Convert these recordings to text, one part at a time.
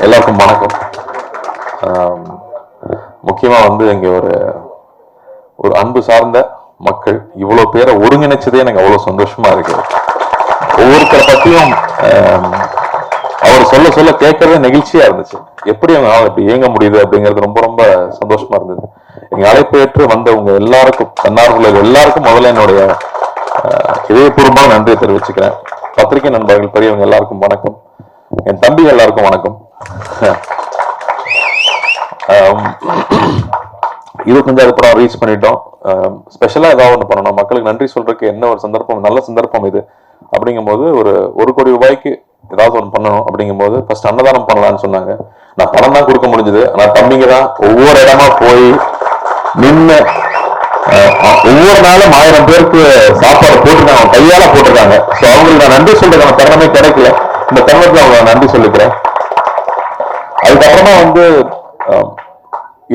எல்லாருக்கும் வணக்கம். முக்கியமாக முக்கியமா வந்து இங்க ஒரு ஒரு அன்பு சார்ந்த மக்கள் இவ்வளவு பேரை ஒருங்கிணைச்சதே எனக்கு அவ்வளவு சந்தோஷமா இருக்கு. ஒவ்வொருத்தரை பற்றியும் அவர் சொல்ல சொல்ல கேட்கறதே நெகிழ்ச்சியா இருந்துச்சு. எப்படி அவங்க இப்படி இயங்க முடியுது அப்படிங்கிறது ரொம்ப ரொம்ப சந்தோஷமா இருந்தது. எங்க அழைப்பு ஏற்று வந்தவங்க எல்லாருக்கும் தன்னார்வலர் எல்லாருக்கும் முதல்ல என்னுடைய ஆஹ், இதயபூர்வமான நன்றியை தெரிவிச்சுக்கிறேன். பத்திரிகை நண்பர்கள் பெரியவங்க எல்லாருக்கும் வணக்கம். என் தம்பிகள் எல்லாருக்கும் வணக்கம். இருபத்தஞ்சாவது படம் ரீச் பண்ணிட்டோம். Um, ஸ்பெஷலாக ஏதாவது ஒன்று பண்ணணும். மக்களுக்கு நன்றி சொல்றதுக்கு என்ன ஒரு சந்தர்ப்பம் நல்ல சந்தர்ப்பம் இது. அப்படிங்கும்போது ஒரு ஒரு கோடி ரூபாய்க்கு ஏதாவது ஒன்று பண்ணணும் அப்படிங்கும்போது ஃபர்ஸ்ட் அன்னதானம் பண்ணலாம்னு சொன்னாங்க. நான் பணம் தான் கொடுக்க முடிஞ்சது. ஆனால் தம்பிங்க தான் ஒவ்வொரு இடமா போய் நின்று ஒவ்வொரு நாளும் ஆயிரம் பேருக்கு சாப்பாடு போட்டிருக்காங்க. கையால போட்டிருக்காங்க. ஸோ அவங்களுக்கு நான் நன்றி சொல்றதுக்கான தருணமே கிடைக்கல. இந்த தருணத்தில் அவங்க நான் நன்றி சொல்லிக்கிறேன். அதுக்கப்புறமா வந்து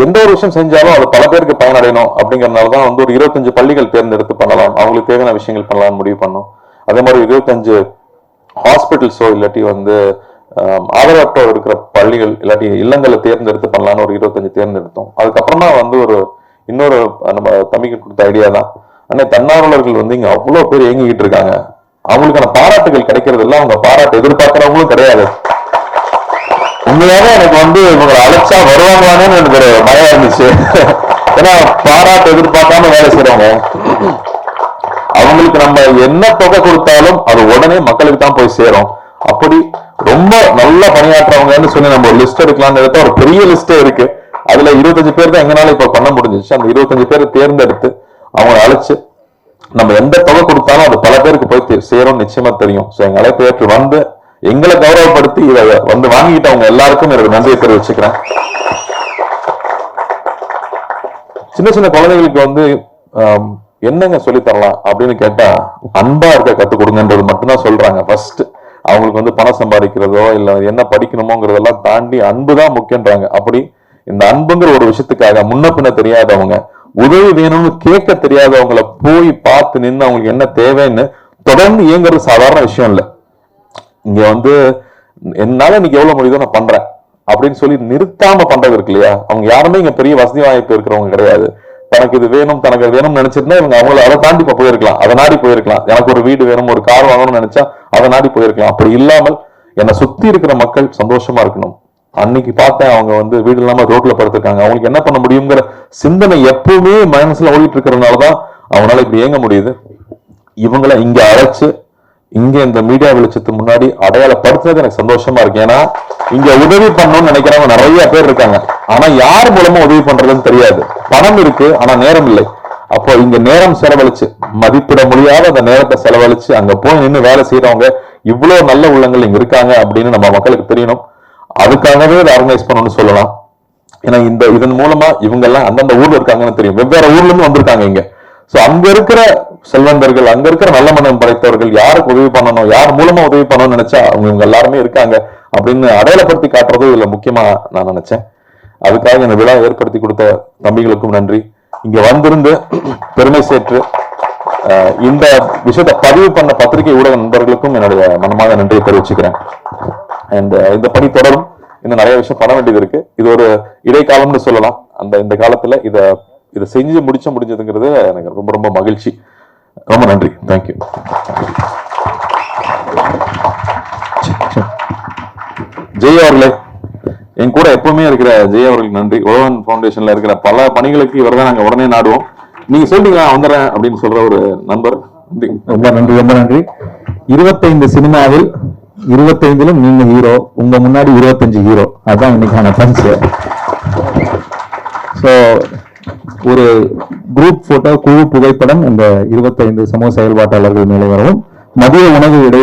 எந்த ஒரு விஷயம் செஞ்சாலும் அது பல பேருக்கு பயனடையணும் அப்படிங்கறதுனால தான் வந்து ஒரு இருபத்தஞ்சு பள்ளிகள் தேர்ந்தெடுத்து பண்ணலாம். அவங்களுக்கு தேவையான விஷயங்கள் பண்ணலாம் முடிவு பண்ணோம். அதே மாதிரி இருபத்தஞ்சு ஹாஸ்பிட்டல்ஸோ இல்லாட்டி வந்து ஆம், இருக்கிற பள்ளிகள் இல்லாட்டி இல்லங்களை தேர்ந்தெடுத்து பண்ணலாம்னு ஒரு இருபத்தஞ்சு தேர்ந்தெடுத்தோம். அதுக்கப்புறமா வந்து ஒரு இன்னொரு நம்ம தம்பிக்கு கொடுத்த ஐடியா தான். அண்ணே தன்னார்வலர்கள் வந்து இங்க அவ்வளவு பேர் இயங்கிக்கிட்டு இருக்காங்க. அவங்களுக்கான பாராட்டுகள் கிடைக்கிறது அவங்க பாராட்டு எதிர்பார்க்கறவங்களும் கிடையாது. உண்மையாக எனக்கு வந்து இவங்களை அழைச்சா வருவாங்களான்னு எனக்கு ஒரு பயம் இருந்துச்சு. ஏன்னா பாராட்டு எதிர்பார்க்காம வேலை செய்றவங்க. அவங்களுக்கு நம்ம என்ன தொகை கொடுத்தாலும் அது உடனே மக்களுக்கு தான் போய் சேரும். அப்படி ரொம்ப நல்லா பணியாற்றுறவங்கன்னு சொல்லி நம்ம ஒரு லிஸ்ட் எடுக்கலாம்னு எடுத்தா ஒரு பெரிய லிஸ்டே இருக்கு. அதுல இருபத்தஞ்சு பேர் தான் எங்கனால இப்ப பண்ண முடிஞ்சிச்சு. அந்த இருபத்தஞ்சு பேரை தேர்ந்தெடுத்து அவங்களை அழைச்சு நம்ம எந்த தொகை கொடுத்தாலும் அது பல பேருக்கு போய் சேரும் நிச்சயமா தெரியும். சோ எங்க அழைப்பு ஏற்று வந்து எங்களை கௌரவப்படுத்தி இதை வந்து வாங்கிட்டவங்க எல்லாருக்கும் எனக்கு நன்றியை தெரிவிச்சுக்கிறேன். சின்ன சின்ன குழந்தைகளுக்கு வந்து என்னங்க சொல்லி தரலாம் அப்படின்னு கேட்டா அன்பா இருக்க கத்துக் கொடுங்கன்றது மட்டும்தான் சொல்றாங்க. ஃபர்ஸ்ட் அவங்களுக்கு வந்து பணம் சம்பாதிக்கிறதோ இல்ல என்ன படிக்கணுமோங்கிறதெல்லாம் தாண்டி அன்பு தான் முக்கியன்றாங்க. அப்படி இந்த அன்புங்கிற ஒரு விஷயத்துக்காக முன்ன பின்ன தெரியாதவங்க உதவி வேணும்னு கேட்க தெரியாதவங்கள போய் பார்த்து நின்று அவங்களுக்கு என்ன தேவைன்னு தொடர்ந்து இயங்குறது சாதாரண விஷயம் இல்லை. இங்க வந்து என்னால இன்னைக்கு எவ்வளவு முடியுதோ நான் பண்றேன். அப்படின்னு சொல்லி நிறுத்தாம பண்றது இருக்கு இல்லையா? அவங்க யாருமே இங்க பெரிய வசதி வாய்ப்பு இருக்கிறவங்க கிடையாது. தனக்கு இது வேணும் தனக்கு அது வேணும்னு நினைச்சிருந்தா இவங்க அவங்கள அதை தாண்டி இப்ப போயிருக்கலாம். அதை நாடி போயிருக்கலாம். எனக்கு ஒரு வீடு வேணும் ஒரு கார் வாங்கணும்னு நினைச்சா அதை நாடி போயிருக்கலாம். அப்படி இல்லாமல் என்னை சுத்தி இருக்கிற மக்கள் சந்தோஷமா இருக்கணும். அன்னைக்கு பார்த்தேன் அவங்க வந்து வீடு இல்லாம ரோட்ல படுத்திருக்காங்க. அவங்களுக்கு என்ன பண்ண முடியுங்கிற சிந்தனை எப்பவுமே மனசுல ஓடிட்டு இருக்கிறதுனாலதான் அவனால இப்படி இயங்க முடியுது. இவங்கள இங்க அழைச்சு இங்க இந்த மீடியா வெளிச்சத்துக்கு முன்னாடி அடையாளப்படுத்துறது எனக்கு சந்தோஷமா இருக்கு. ஏன்னா இங்க உதவி பண்ணணும்னு நினைக்கிறவங்க நிறைய பேர் இருக்காங்க. ஆனா யார் மூலமா உதவி பண்றதுன்னு தெரியாது. பணம் இருக்கு ஆனா நேரம் இல்லை. அப்போ இங்க நேரம் செலவழிச்சு மதிப்பிட முடியாத அந்த நேரத்தை செலவழிச்சு அங்க போய் நின்று வேலை செய்யறவங்க இவ்வளவு நல்ல உள்ளங்கள் இங்க இருக்காங்க அப்படின்னு நம்ம மக்களுக்கு தெரியணும். அதுக்காகவே இதை ஆர்கனைஸ் பண்ணணும்னு சொல்லலாம். ஏன்னா இந்த இதன் மூலமா இவங்க எல்லாம் அந்தந்த ஊர்ல இருக்காங்கன்னு தெரியும். வெவ்வேறு ஊர்ல இருந்து வந்திருக்காங்க இங்க. சோ அங்க இருக்கிற செல்வந்தர்கள் அங்க இருக்கிற நல்ல மனம் படைத்தவர்கள் யாருக்கு உதவி பண்ணணும் யார் மூலமா உதவி பண்ணணும்னு நினைச்சா அவங்க இவங்க எல்லாருமே இருக்காங்க அப்படின்னு அடையாளப்படுத்தி காட்டுறது இதுல முக்கியமா நான் நினைச்சேன். அதுக்காக இந்த விழா ஏற்படுத்தி கொடுத்த தம்பிகளுக்கும் நன்றி. இங்க வந்திருந்து பெருமை சேற்று இந்த விஷயத்தை பதிவு பண்ண பத்திரிகை ஊடக நண்பர்களுக்கும் என்னுடைய மனமாக நன்றியை தெரிவிச்சுக்கிறேன். அண்ட் இந்த பணி தொடரும். இன்னும் நிறைய விஷயம் பண்ண வேண்டியது இருக்கு. இது ஒரு இடைக்காலம்னு சொல்லலாம். அந்த இந்த காலத்துல இதை இதை செஞ்சு முடிச்ச முடிஞ்சதுங்கிறது எனக்கு ரொம்ப ரொம்ப மகிழ்ச்சி. ரொம்ப நன்றி. தேங்க்யூ ஜெய் அவர்களே என் கூட எப்பவுமே இருக்கிற ஜெய் அவர்களுக்கு நன்றி. ஓவன் ஃபவுண்டேஷன்ல இருக்கிற பல பணிகளுக்கு இவர் தான் நாங்கள் உடனே நாடுவோம். நீங்க சொல்லிட்டீங்க நான் வந்துடுறேன் அப்படின்னு சொல்ற ஒரு நண்பர். ரொம்ப நன்றி ரொம்ப நன்றி. இருபத்தைந்து சினிமாவில் இருபத்தைந்திலும் நீங்க ஹீரோ உங்க முன்னாடி இருபத்தஞ்சு ஹீரோ அதான் இன்னைக்கான பஞ்ச் ஸோ ஒரு குரூப் போட்டோ குழு புகைப்படம் இந்த இருபத்தைந்து சமூக செயல்பாட்டாளர்கள் மேலே வரவும். மதிய உணவு இடை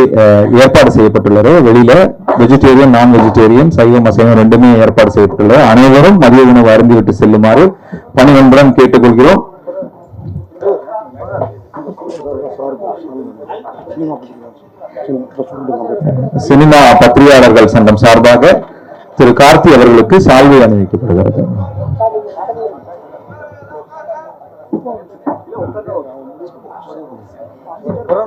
ஏற்பாடு செய்யப்பட்டுள்ளது. வெளியில வெஜிடேரியன் நான் வெஜிடேரியன் சைவம் அசைவம் ரெண்டுமே ஏற்பாடு செய்யப்பட்டுள்ளது. அனைவரும் மதிய உணவு அருந்திவிட்டு செல்லுமாறு பணிவன்புடன் கேட்டுக்கொள்கிறோம். சினிமா பத்திரிகையாளர்கள் சங்கம் சார்பாக திரு கார்த்தி அவர்களுக்கு சால்வை அணிவிக்கப்படுகிறது. குரல்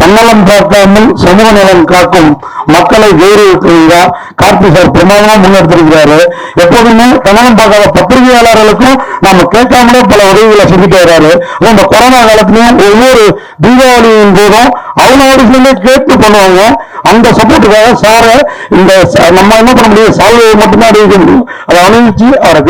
தன்னலம் காக்காமல் சமூக நலம் காக்கும் மக்களை கௌரவிக்கிறதா கார்த்தி சார் பிரமாதமா முன்னெடுத்திருக்கிறாரு. எப்போதுமே தன்னலம் பார்க்காத பத்திரிகையாளர்களுக்கும் நாம கேட்காமலே பல உதவிகளை செஞ்சுட்டு வர்றாரு. இந்த கொரோனா காலத்திலயும் ஒவ்வொரு தீபாவளியின் போதும் அவனோட சேர்ந்து கேட்டு பண்ணுவாங்க. அந்த சப்போர்ட்டுக்காக சாரை இந்த நம்ம என்ன பண்ண முடியும்? சால்வையை மட்டும்தான் அறிவிக்க முடியும். அதை அணிவிச்சு அவரை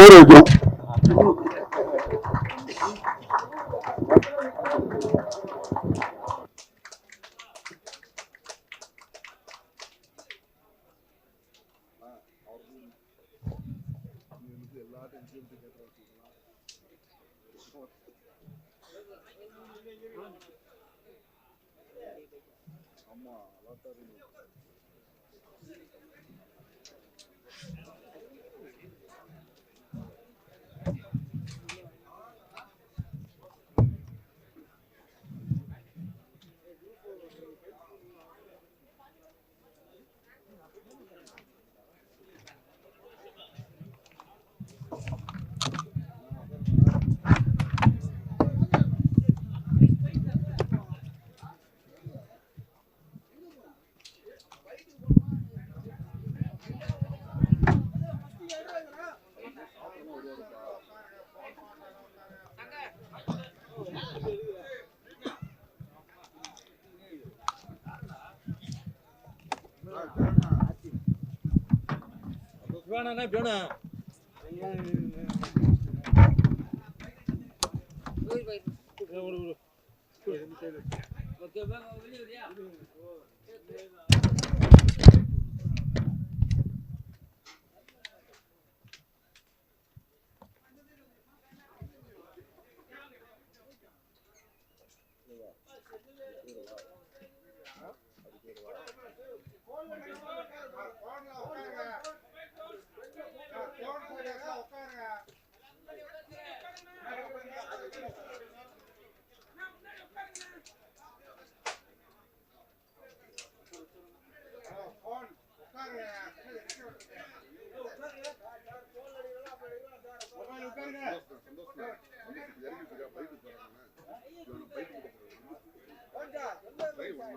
Thank. கௌரவிக்கிறோம் சந்தோஷம் இறங்கிட்டு இருக்கா பைக்கு பைக்கு